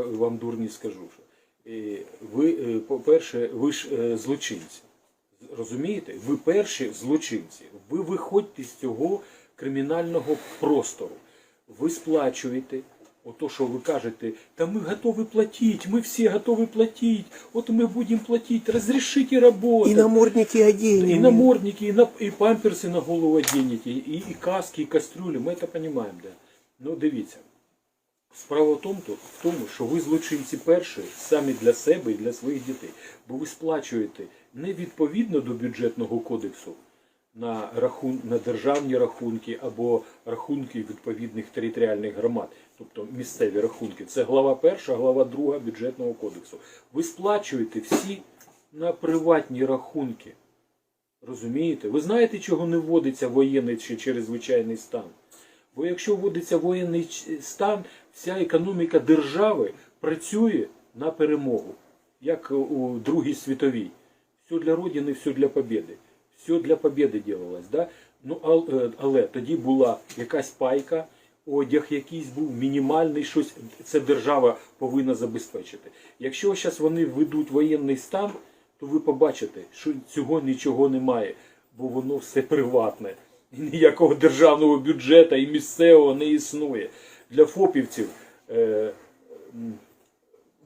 вам дурні скажу, що е, ви, е, по-перше, ви ж е, злочинці. Розумієте? Ви перші злочинці. Ви виходьте з цього кримінального простору. Ви сплачуєте. Ото, що ви кажете, та ми готові платити, ми всі готові платити, от ми будемо платити, розрішите роботу. И намордники оденем. И намордники, и, на, и памперсы на голову оденете, и, и каски, і кастрюлі, ми це розуміємо, да. Ну, дивіться. Справа в тому, в тому, що ви злочинці перші самі для себе і для своїх дітей. Бо ви сплачуєте не відповідно до бюджетного кодексу на, рахун, на державні рахунки або рахунки відповідних територіальних громад, тобто місцеві рахунки. Це глава перша, глава друга бюджетного кодексу. Ви сплачуєте всі на приватні рахунки. Розумієте? Ви знаєте, чого не вводиться воєнний чи чрезвичайний стан? Бо якщо вводиться воєнний стан, вся економіка держави працює на перемогу, як у Другій світовій. Все для Родини, все для побєди. Все для побєди делалось. Да? Ну, ал- е, але тоді була якась пайка, одяг якийсь був, мінімальний щось. Це держава повинна забезпечити. Якщо зараз вони введуть воєнний стан, то ви побачите, що цього нічого немає, бо воно все приватне. І ніякого державного бюджету і місцевого не існує. Для ФОПівців, е,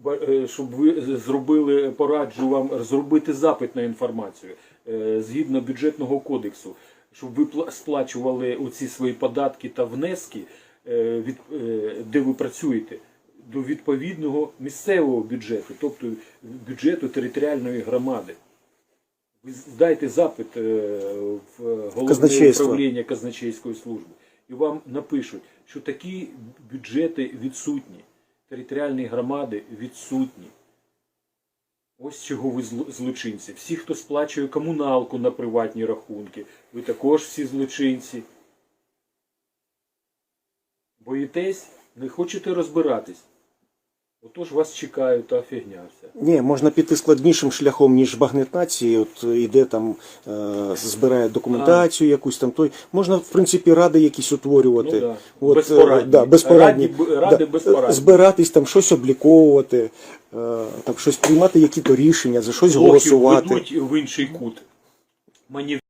е, щоб ви зробили, пораджу вам зробити запит на інформацію е, згідно бюджетного кодексу, щоб ви сплачували оці свої податки та внески, де ви працюєте, до відповідного місцевого бюджету, тобто бюджету територіальної громади. Ви здайте запит в головне управління казначейської служби, і вам напишуть, що такі бюджети відсутні, територіальні громади відсутні. Ось чого ви злочинці. Всі, хто сплачує комуналку на приватні рахунки, ви також всі злочинці. Боїтесь, не хочете розбиратись. Отож вас чекають та фігня вся. Ні, можна піти складнішим шляхом, ніж багнет нації. От іде там, е, збирає документацію якусь там той. Можна, в принципі, ради якісь утворювати. Ну да. От, е, Безпорадні. Да, безпорадні. Раді ради безпорадні. Збиратись там, щось обліковувати, е, там щось приймати, які-то рішення, за щось Лохів голосувати. ведуть в інший кут. Манів